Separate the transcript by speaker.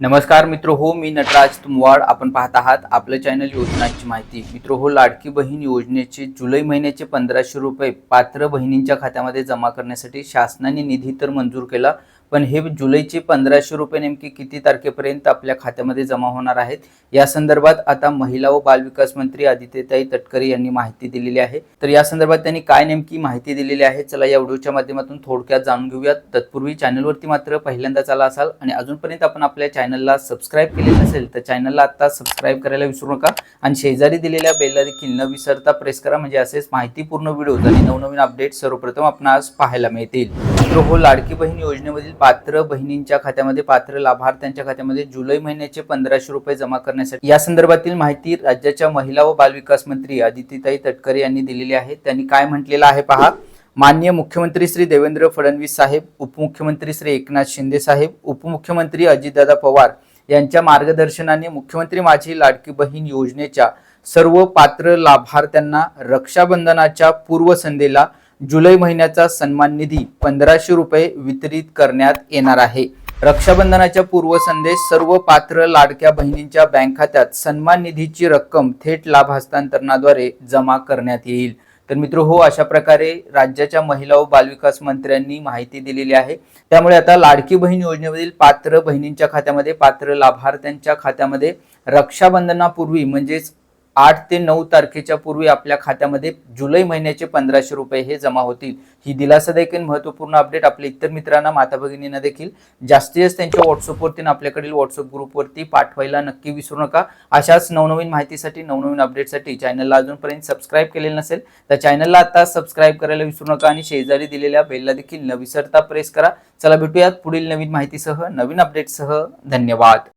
Speaker 1: नमस्कार मित्र हो मी नटराज तुमवाड. आपण पाहत आहात आपलं चॅनल योजनांची माहिती. मित्र हो लाडकी बहीण योजनेचे जुलै महिन्याचे पंधराशे रुपये पात्र बहिणींच्या खात्यामध्ये जमा करण्यासाठी शासनाने निधी तर मंजूर केला पण हे जुलैचे पंधराशे रुपये नेमके किती तारखेपर्यंत आपल्या खात्यामध्ये जमा होणार आहेत? या संदर्भात आता महिला व बालविकास मंत्री आदित्यताई तटकरे यांनी माहिती दिलेली आहे. तर या संदर्भात त्यांनी काय नेमकी माहिती दिलेली आहे? चला या व्हिडिओच्या माध्यमातून थोडक्यात जाणून घेऊयात. तत्पूर्वी चॅनलवरती मात्र पहिल्यांदाच आला असाल आणि अजूनपर्यंत आपण आपल्या चॅनलला सबस्क्राईब केले नसेल तर चॅनलला आता सबस्क्राईब करायला विसरू नका आणि शेजारी दिलेल्या बेलला देखील न विसरता प्रेस करा. म्हणजे असेच माहितीपूर्ण व्हिडिओ आणि नवनवीन अपडेट सर्वप्रथम आपणास पाहायला मिळतील. हो लाडकी बहीण योजनेमधील पात्र बहिणींच्या खात्यामध्ये पात्र लाभार्थ्यांच्या खात्यामध्ये जुलै महिन्याचे पंधराशे रुपये जमा करण्यासाठी या संदर्भातील माहिती राज्याच्या महिला व बालविकास मंत्री आदित्यताई तटकरे यांनी दिलेली आहे. त्यांनी काय म्हटलेलं आहे पहा. मान्य मुख्यमंत्री श्री देवेंद्र फडणवीस साहेब उपमुख्यमंत्री श्री एकनाथ शिंदे साहेब उपमुख्यमंत्री अजितदादा पवार यांच्या मार्गदर्शनाने मुख्यमंत्री माझी लाडकी बहीण योजनेच्या सर्व पात्र लाभार्थ्यांना रक्षाबंधनाच्या पूर्वसंध्येला जुलै महिन्याचा सन्मान निधी पंधराशे रुपये वितरित करण्यात येणार आहे. रक्षाबंधनाच्या पूर्वसंदेश सर्व पात्र लाडक्या बहिणींच्या बँक खात्यात सन्मान निधीची रक्कम थेट लाभ हस्तांतरणाद्वारे जमा करण्यात येईल. तर मित्र हो अशा प्रकारे राज्याच्या महिला व बालविकास मंत्र्यांनी माहिती दिलेली आहे. त्यामुळे आता लाडकी बहीण योजनेमधील पात्र बहिणींच्या खात्यामध्ये पात्र लाभार्थ्यांच्या खात्यामध्ये रक्षाबंधनापूर्वी म्हणजेच आठ ते नऊ तारखेच्या पूर्वी आपल्या खात्यामध्ये जुलै महिन्याचे पंधराशे रुपये हे जमा होतील. ही दिलासा देखील महत्त्वपूर्ण अपडेट आपल्या इतर मित्रांना माता भगिनींना देखील. जास्तीत जास्त त्यांच्या व्हॉट्सअपवरती आपल्याकडील व्हॉट्सअप ग्रुपवरती पाठवायला नक्की विसरू नका. अशाच नवनवीन माहितीसाठी नवनवीन अपडेटसाठी चॅनलला अजूनपर्यंत सबस्क्राईब केलेलं नसेल तर चॅनलला आता सबस्क्राईब करायला विसरू नका आणि शेजारी दिलेल्या बेलला देखील न विसरता प्रेस करा. चला भेटूयात पुढील नवीन माहितीसह नवीन अपडेटसह धन्यवाद.